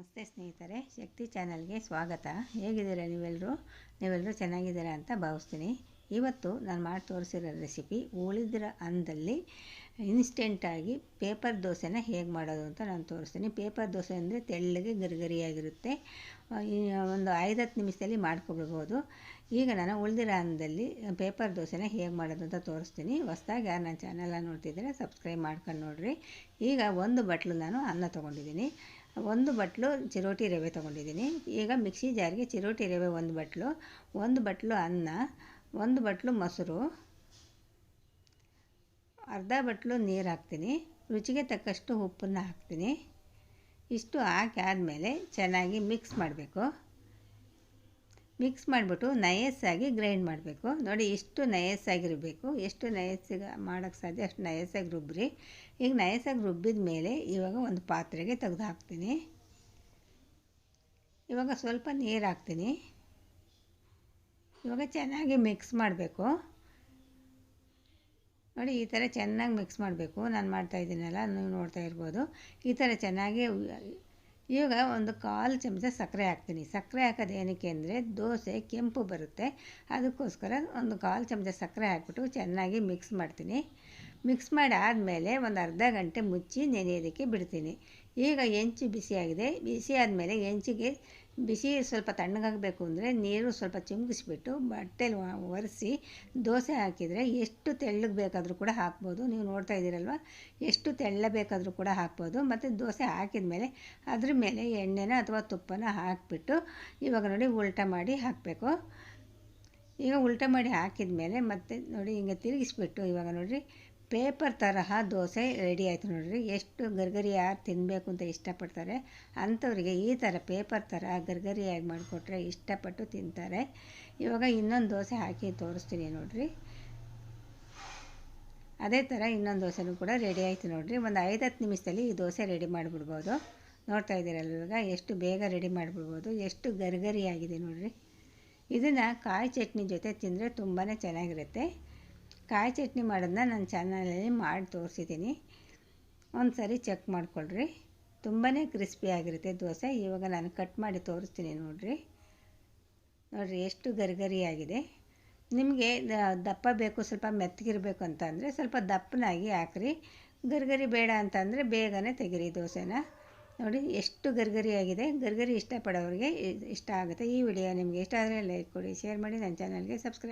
ನಮಸ್ತೆ ಸ್ನೇಹಿತರೆ, ಶಕ್ತಿ ಚಾನಲ್ಗೆ ಸ್ವಾಗತ. ಹೇಗಿದ್ದೀರಾ ನೀವೆಲ್ಲರೂ ನೀವೆಲ್ಲರೂ ಚೆನ್ನಾಗಿದ್ದೀರಾ ಅಂತ ಭಾವಿಸ್ತೀನಿ. ಇವತ್ತು ನಾನು ಮಾಡಿ ತೋರಿಸಿರೋ ರೆಸಿಪಿ ಉಳಿದಿರೋ ಅನ್ನದಲ್ಲಿ ಇನ್ಸ್ಟೆಂಟಾಗಿ ಪೇಪರ್ ದೋಸೆನ ಹೇಗೆ ಮಾಡೋದು ಅಂತ ನಾನು ತೋರಿಸ್ತೀನಿ. ಪೇಪರ್ ದೋಸೆ ಅಂದರೆ ತೆಳ್ಳಗೆ ಗರಿಗರಿಯಾಗಿರುತ್ತೆ. ಒಂದು ಐದತ್ತು ನಿಮಿಷದಲ್ಲಿ ಮಾಡ್ಕೊಬಿಡ್ಬೋದು. ಈಗ ನಾನು ಉಳಿದಿರೋ ಅನ್ನದಲ್ಲಿ ಪೇಪರ್ ದೋಸೆನ ಹೇಗೆ ಮಾಡೋದು ಅಂತ ತೋರಿಸ್ತೀನಿ. ಹೊಸ್ದಾಗಿ ಯಾರು ನನ್ನ ಚಾನಲನ್ನು ನೋಡ್ತಿದ್ದೀರಾ, ಸಬ್ಸ್ಕ್ರೈಬ್ ಮಾಡ್ಕೊಂಡು ನೋಡಿರಿ. ಈಗ ಒಂದು ಬಟ್ಲು ನಾನು ಅನ್ನ ತೊಗೊಂಡಿದ್ದೀನಿ. ಒಂದು ಬಟ್ಲು ಚಿರೋಟಿ ರವೆ ತೊಗೊಂಡಿದ್ದೀನಿ. ಈಗ ಮಿಕ್ಸಿ ಜಾರಿಗೆ ಚಿರೋಟಿ ರವೆ ಒಂದು ಬಟ್ಲು ಒಂದು ಬಟ್ಲು ಅನ್ನ, ಒಂದು ಬಟ್ಲು ಮೊಸರು, ಅರ್ಧ ಬಟ್ಲು ನೀರು ಹಾಕ್ತೀನಿ. ರುಚಿಗೆ ತಕ್ಕಷ್ಟು ಉಪ್ಪನ್ನು ಹಾಕ್ತೀನಿ. ಇಷ್ಟು ಹಾಕಿ ಆದಮೇಲೆ ಚೆನ್ನಾಗಿ ಮಿಕ್ಸ್ ಮಾಡಬೇಕು. ಮಿಕ್ಸ್ ಮಾಡಿಬಿಟ್ಟು ನಯಸ್ಸಾಗಿ ಗ್ರೈಂಡ್ ಮಾಡಬೇಕು. ನೋಡಿ ಎಷ್ಟು ನಯಸ್ಸಾಗಿರಬೇಕು ಎಷ್ಟು ನಯಸ್ಸಿಗೆ ಮಾಡೋಕ್ಕೆ ಸಾಧ್ಯ ಅಷ್ಟು ನಯಸ್ಸಾಗಿ ರುಬ್ಬಿರಿ. ಈಗ ನಯಸ್ಸಾಗಿ ರುಬ್ಬಿದ ಮೇಲೆ ಇವಾಗ ಒಂದು ಪಾತ್ರೆಗೆ ತೆಗೆದು ಹಾಕ್ತೀನಿ. ಇವಾಗ ಸ್ವಲ್ಪ ನೀರು ಹಾಕ್ತೀನಿ. ಇವಾಗ ಚೆನ್ನಾಗಿ ಮಿಕ್ಸ್ ಮಾಡಬೇಕು. ನೋಡಿ ಈ ಥರ ಚೆನ್ನಾಗಿ ಮಿಕ್ಸ್ ಮಾಡಬೇಕು. ನಾನು ಮಾಡ್ತಾಯಿದ್ದೀನಲ್ಲ ನೀವು ನೋಡ್ತಾ ಇರ್ಬೋದು. ಈ ಥರ ಚೆನ್ನಾಗಿ ಇವಾಗ ಒಂದು ಕಾಲು ಚಮಚ ಸಕ್ಕರೆ ಹಾಕ್ತೀನಿ. ಸಕ್ಕರೆ ಹಾಕೋದು ಏನಕ್ಕೆ ಅಂದರೆ ದೋಸೆ ಕೆಂಪು ಬರುತ್ತೆ. ಅದಕ್ಕೋಸ್ಕರ ಒಂದು ಕಾಲು ಚಮಚ ಸಕ್ಕರೆ ಹಾಕ್ಬಿಟ್ಟು ಚೆನ್ನಾಗಿ ಮಿಕ್ಸ್ ಮಾಡ್ತೀನಿ. ಮಿಕ್ಸ್ ಮಾಡಿ ಆದಮೇಲೆ ಒಂದು ಅರ್ಧ ಗಂಟೆ ಮುಚ್ಚಿ ನೆನೆಯೋದಕ್ಕೆ ಬಿಡ್ತೀನಿ. ಈಗ ಹೆಂಚು ಬಿಸಿಯಾಗಿದೆ. ಬಿಸಿ ಆದಮೇಲೆ ಹೆಂಚಿಗೆ ಬಿಸಿ ಸ್ವಲ್ಪ ತಣ್ಣಗಾಗಬೇಕು ಅಂದರೆ ನೀರು ಸ್ವಲ್ಪ ಚಿಮುಗಿಸ್ಬಿಟ್ಟು ಬಟ್ಟೆಲಿ ಒರೆಸಿ ದೋಸೆ ಹಾಕಿದರೆ ಎಷ್ಟು ತೆಳ್ಳಗೆ ಬೇಕಾದರೂ ಕೂಡ ಹಾಕ್ಬೋದು. ನೀವು ನೋಡ್ತಾ ಇದ್ದೀರಲ್ವ? ಎಷ್ಟು ತೆಳ್ಳ ಬೇಕಾದರೂ ಕೂಡ ಹಾಕ್ಬೋದು. ಮತ್ತು ದೋಸೆ ಹಾಕಿದ ಮೇಲೆ ಅದ್ರ ಮೇಲೆ ಎಣ್ಣೆನ ಅಥವಾ ತುಪ್ಪನ ಹಾಕಿಬಿಟ್ಟು ಇವಾಗ ನೋಡಿ ಉಲ್ಟ ಮಾಡಿ ಹಾಕಬೇಕು. ಈಗ ಉಲ್ಟ ಮಾಡಿ ಹಾಕಿದ ಮೇಲೆ ಮತ್ತೆ ನೋಡಿ ಹಿಂಗೆ ತಿರುಗಿಸ್ಬಿಟ್ಟು ಇವಾಗ ನೋಡಿರಿ ಪೇಪರ್ ತರಹ ದೋಸೆ ರೆಡಿ ಆಯಿತು ನೋಡಿರಿ. ಎಷ್ಟು ಗರ್ಗರಿ ಯಾರು ತಿನ್ನಬೇಕು ಅಂತ ಇಷ್ಟಪಡ್ತಾರೆ. ಅಂಥವ್ರಿಗೆ ಈ ಥರ ಪೇಪರ್ ಥರ ಗರ್ಗರಿಯಾಗಿ ಮಾಡಿಕೊಟ್ರೆ ಇಷ್ಟಪಟ್ಟು ತಿಂತಾರೆ. ಇವಾಗ ಇನ್ನೊಂದು ದೋಸೆ ಹಾಕಿ ತೋರಿಸ್ತೀನಿ ನೋಡಿರಿ. ಅದೇ ಥರ ಇನ್ನೊಂದು ದೋಸೆನೂ ಕೂಡ ರೆಡಿ ಆಯಿತು ನೋಡಿರಿ. ಒಂದು ಐದು ಹತ್ತು ನಿಮಿಷದಲ್ಲಿ ಈ ದೋಸೆ ರೆಡಿ ಮಾಡಿಬಿಡ್ಬೋದು. ನೋಡ್ತಾ ಇದ್ದೀರಲ್ಲ ಇವಾಗ? ಎಷ್ಟು ಬೇಗ ರೆಡಿ ಮಾಡಿಬಿಡ್ಬೋದು. ಎಷ್ಟು ಗರ್ಗರಿಯಾಗಿದೆ ನೋಡಿರಿ. ಇದನ್ನು ಕಾಯಿ ಚಟ್ನಿ ಜೊತೆ ತಿಂದರೆ ತುಂಬಾ ಚೆನ್ನಾಗಿರುತ್ತೆ. ಕಾಯಿ ಚಟ್ನಿ ಮಾಡೋದನ್ನ ನನ್ನ ಚಾನಲಲ್ಲಿ ಮಾಡಿ ತೋರಿಸಿದ್ದೀನಿ. ಒಂದು ಸರಿ ಚೆಕ್ ಮಾಡಿಕೊಳ್ರಿ. ತುಂಬಾ ಕ್ರಿಸ್ಪಿಯಾಗಿರುತ್ತೆ ದೋಸೆ. ಇವಾಗ ನಾನು ಕಟ್ ಮಾಡಿ ತೋರಿಸ್ತೀನಿ ನೋಡಿರಿ. ನೋಡಿರಿ, ಎಷ್ಟು ಗರಿಗರಿಯಾಗಿದೆ. ನಿಮಗೆ ದಪ್ಪ ಬೇಕು, ಸ್ವಲ್ಪ ಮೆತ್ತಗಿರಬೇಕು ಅಂತಂದರೆ ಸ್ವಲ್ಪ ದಪ್ಪನಾಗಿ ಹಾಕ್ರಿ. ಗರ್ಗರಿ ಬೇಡ ಅಂತಂದರೆ ಬೇಗನೆ ತೆಗಿರಿ ದೋಸೆನ. ನೋಡಿ, ಎಷ್ಟು ಗರ್ಗರಿಯಾಗಿದೆ. ಗರ್ಗರಿ ಇಷ್ಟಪಡೋರಿಗೆ ಇಷ್ಟ ಆಗುತ್ತೆ ಈ ವಿಡಿಯೋ. ನಿಮಗೆ ಇಷ್ಟ ಆದರೆ ಲೈಕ್ ಕೊಡಿ, ಶೇರ್ ಮಾಡಿ, ನನ್ನ ಚಾನಲ್ಗೆ ಸಬ್ಸ್ಕ್ರೈಬ್